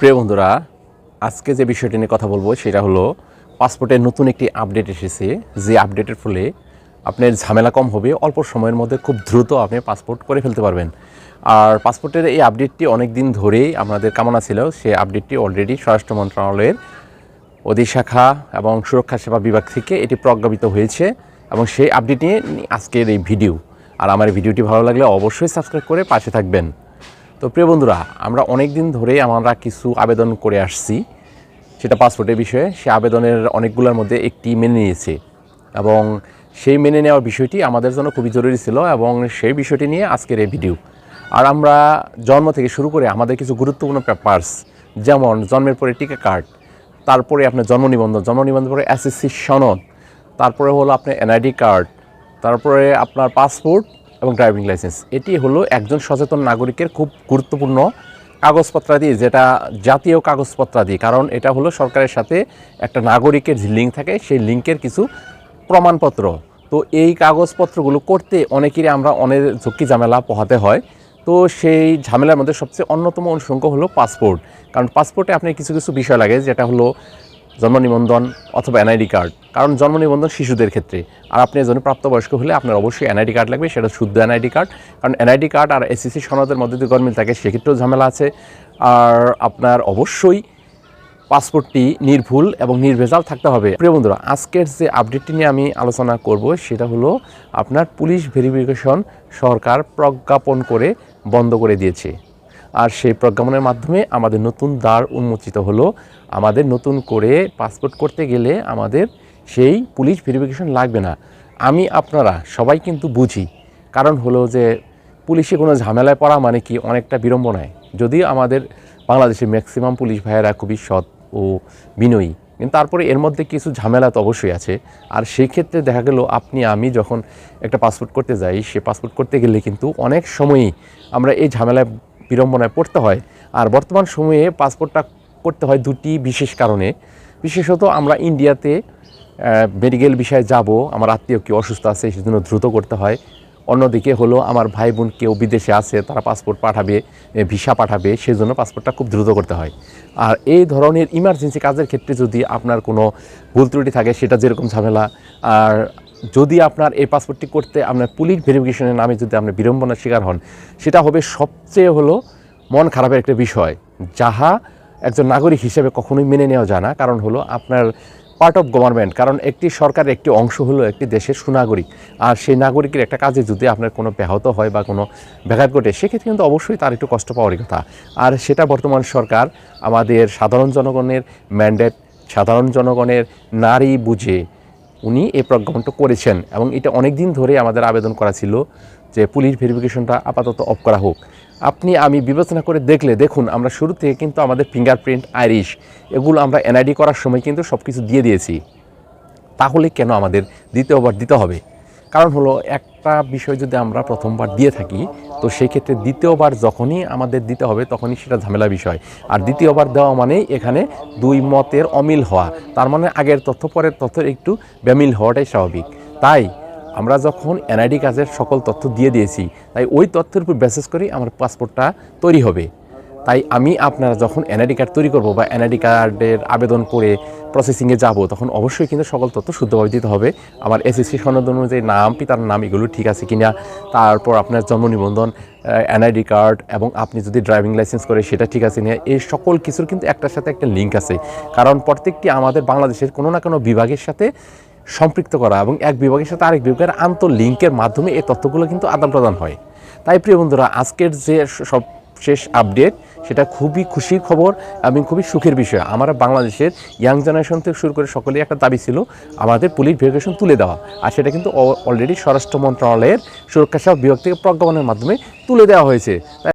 প্রিয় বন্ধুরা, আজকে যে বিষয়টি নিয়ে কথা বলব সেটা হলো পাসপোর্টের নতুন একটি আপডেট এসেছে। যে আপডেটের ফলে আপনার ঝামেলা কম হবে, অল্প সময়ের মধ্যে খুব দ্রুত আপনি পাসপোর্ট করে ফেলতে পারবেন। আর পাসপোর্টের এই আপডেটটি অনেক দিন ধরেই আমাদের কামনা ছিল সেই আপডেটটি অলরেডি স্বরাষ্ট্র মন্ত্রণালয়ের অধিশাখা এবং সুরক্ষা সেবা বিভাগ থেকে এটি প্রজ্ঞাপিত হয়েছে এবং সেই আপডেট নিয়ে আজকের এই ভিডিও। আর আমার ভিডিওটি ভালো লাগলে অবশ্যই সাবস্ক্রাইব করে পাশে থাকবেন। তো প্রিয় বন্ধুরা, আমরা অনেক দিন ধরেই আমরা কিছু আবেদন করে আসছি। সেটা পাসপোর্টের বিষয়ে। সে আবেদনের অনেকগুলোর মধ্যে একটি মেনে নিয়েছে। এবং সেই মেনে নেওয়ার বিষয়টি আমাদের জন্য খুবই জরুরি ছিল এবং সেই বিষয়টি নিয়ে আজকের এই ভিডিও। আর আমরা জন্ম থেকে শুরু করে আমাদের কিছু গুরুত্বপূর্ণ পেপার্স, যেমন জন্মের পরে টিকা কার্ড, তারপরে আপনার জন্ম নিবন্ধন জন্ম নিবন্ধন পরে এসএসসি সনদ, তারপরে হলো আপনার এনআইডি কার্ড, তারপরে আপনার পাসপোর্ট এবং ড্রাইভিং লাইসেন্স এটি হলো একজন সচেতন নাগরিকের খুব গুরুত্বপূর্ণ কাগজপত্রাদি যেটা জাতীয় কাগজপত্রাদি কারণ এটা হলো সরকারের সাথে একটা নাগরিকের যে লিঙ্ক থাকে, সেই লিঙ্কের কিছু প্রমাণপত্র। তো এই কাগজপত্রগুলো করতে অনেকেরই আমরা অনেক ঝুঁকি, ঝামেলা পোহাতে হয়। তো সেই ঝামেলার মধ্যে সবচেয়ে অন্যতম অনুষঙ্গ হলো পাসপোর্ট কারণ পাসপোর্টে আপনার কিছু কিছু বিষয় লাগে, যেটা হলো জন্ম নিবন্ধন অথবা এনআইডি কার্ড কারণ জন্ম নিবন্ধন শিশুদের ক্ষেত্রে। আর আপনি একজন প্রাপ্তবয়স্ক হলে আপনার অবশ্যই এনআইডি কার্ড লাগবে, সেটা শুদ্ধ এনআইডি কার্ড কারণ এনআইডি কার্ড আর এসিসি সনদের মধ্যে যদি গরমিল থাকে, সেক্ষেত্রেও ঝামেলা আছে। আর আপনার অবশ্যই পাসপোর্টটি নির্ভুল এবং নির্ভেজাল থাকতে হবে। প্রিয় বন্ধুরা, আজকের যে আপডেটটি নিয়ে আমি আলোচনা করব, সেটা হলো আপনার পুলিশ ভেরিফিকেশন সরকার প্রজ্ঞাপন করে বন্ধ করে দিয়েছে। আর সেই প্রজ্ঞাপনের মাধ্যমে আমাদের নতুন দ্বার উন্মোচিত হলো। আমাদের নতুন করে পাসপোর্ট করতে গেলে আমাদের সেই পুলিশ ভেরিফিকেশন লাগবে না। আমি, আপনারা সবাই কিন্তু বুঝি। কারণ হলো যে পুলিশে কোনো ঝামেলায় পড়া মানে কি? অনেকটা বিড়ম্বনায় যদিও আমাদের বাংলাদেশের ম্যাক্সিমাম পুলিশ ভাইয়েরা খুবই সৎ ও বিনয়ী। কিন্তু তারপরে এর মধ্যে কিছু ঝামেলা তো অবশ্যই আছে। আর সেই ক্ষেত্রে দেখা গেল, আপনি, আমি যখন একটা পাসপোর্ট করতে যাই, সে পাসপোর্ট করতে গেলে কিন্তু অনেক সময়ই আমরা এই ঝামেলায় বিড়ম্বনায় পড়তে হয়। আর বর্তমান সময়ে পাসপোর্টটা করতে হয় দুটি বিশেষ কারণে। বিশেষত আমরা ইন্ডিয়াতে মেডিকেল বিষয়ে যাব, আমার আত্মীয় কেউ অসুস্থ আছে, সেজন্য দ্রুত করতে হয়। অন্যদিকে হলো আমার ভাই বোন কেউ বিদেশে আছে, তারা পাসপোর্ট পাঠাবে ভিসা পাঠাবে, সেজন্য পাসপোর্টটা খুব দ্রুত করতে হয়। আর এই ধরনের ইমার্জেন্সি কাজের ক্ষেত্রে যদি আপনার কোনো ভুল ত্রুটি থাকে, সেটা যেরকম ঝামেলা, আর যদি আপনার এই পাসপোর্টটি করতে আপনার পুলিশ ভেরিফিকেশনের নামে যদি আপনি বিড়ম্বনার শিকার হন, সেটা হবে সবচেয়ে হলো মন খারাপের একটা বিষয়, যাহা একজন নাগরিক হিসেবে কখনোই মেনে নেওয়া যায় না। কারণ হলো আপনার পার্ট অফ গভর্নমেন্ট কারণ একটি সরকারের একটি অংশ হলো একটি দেশের সুনাগরিক। আর সেই নাগরিকের একটা কাজে যদি আপনার কোনো ব্যাহত হয় বা কোনো ব্যাঘাত ঘটে, সেক্ষেত্রে কিন্তু অবশ্যই তার একটু কষ্ট পাওয়ারই কথা। আর সেটা বর্তমান সরকার আমাদের সাধারণ জনগণের ম্যান্ডেট সাধারণ জনগণের নারী বুঝে উনি এই প্রজ্ঞাপনটা করেছেন এবং এটা অনেক দিন ধরে আমাদের আবেদন করা ছিল যে পুলিশ ভেরিফিকেশনটা আপাতত অফ করা হোক। আপনি, আমি বিবেচনা করে দেখলে, দেখুন, আমরা শুরু থেকে কিন্তু আমাদের ফিঙ্গারপ্রিন্ট আইরিশ এগুলো আমরা এনআইডি করার সময় কিন্তু সব কিছু দিয়ে দিয়েছি। তাহলে কেন আমাদের দ্বিতীয়বার দিতে হবে? কারণ হলো একটা বিষয় যদি আমরা প্রথমবার দিয়ে থাকি, তো সেই ক্ষেত্রে দ্বিতীয়বার যখনই আমাদের দিতে হবে তখনই সেটা ঝামেলা বিষয়। আর দ্বিতীয়বার দেওয়া মানে এখানে দুই মতের অমিল হওয়া। তার মানে আগের তথ্য, পরের তথ্যের একটু বেমিল হওয়াটাই স্বাভাবিক। তাই আমরা যখন এনআইডি কাজের সকল তথ্য দিয়ে দিয়েছি, তাই ওই তথ্যের উপর বেসিস করেই আমার পাসপোর্টটা তৈরি হবে। তাই আমি আপনারা যখন এনআইডি কার্ড তৈরি করব বা এনআইডি কার্ডের আবেদন করে প্রসেসিংয়ে যাব, তখন অবশ্যই কিন্তু সকল তথ্য শুদ্ধভাবে দিতে হবে। আমার এসএসসি সনদ অনুযায়ী নাম, পিতার নাম এগুলো ঠিক আছে কিনা, তারপর আপনার জন্ম নিবন্ধন এনআইডি কার্ড এবং আপনি যদি ড্রাইভিং লাইসেন্স করে সেটা ঠিক আছে কিনা, এই সকল কিছুর কিন্তু একটার সাথে একটা লিঙ্ক আছে। কারণ প্রত্যেকটি আমাদের বাংলাদেশের কোনো না কোনো বিভাগের সাথে সম্পৃক্ত করা এবং এক বিভাগের সাথে আরেক বিভাগের আন্তঃ লিঙ্কের মাধ্যমে এই তথ্যগুলো কিন্তু আদান প্রদান হয়। তাই প্রিয় বন্ধুরা, আজকের যে সব শেষ আপডেট সেটা খুবই খুশির খবর এবং খুবই সুখের বিষয়। আমরা বাংলাদেশের ইয়াং জেনারেশন থেকে শুরু করে সকলেই একটা দাবি ছিল, আমাদের পুলিশ ভেরিফিকেশন তুলে দেওয়া। আর সেটা কিন্তু অলরেডি স্বরাষ্ট্র মন্ত্রণালয়ের সুরক্ষা সেবা বিভাগ থেকে প্রজ্ঞাপনের মাধ্যমে তুলে দেওয়া হয়েছে।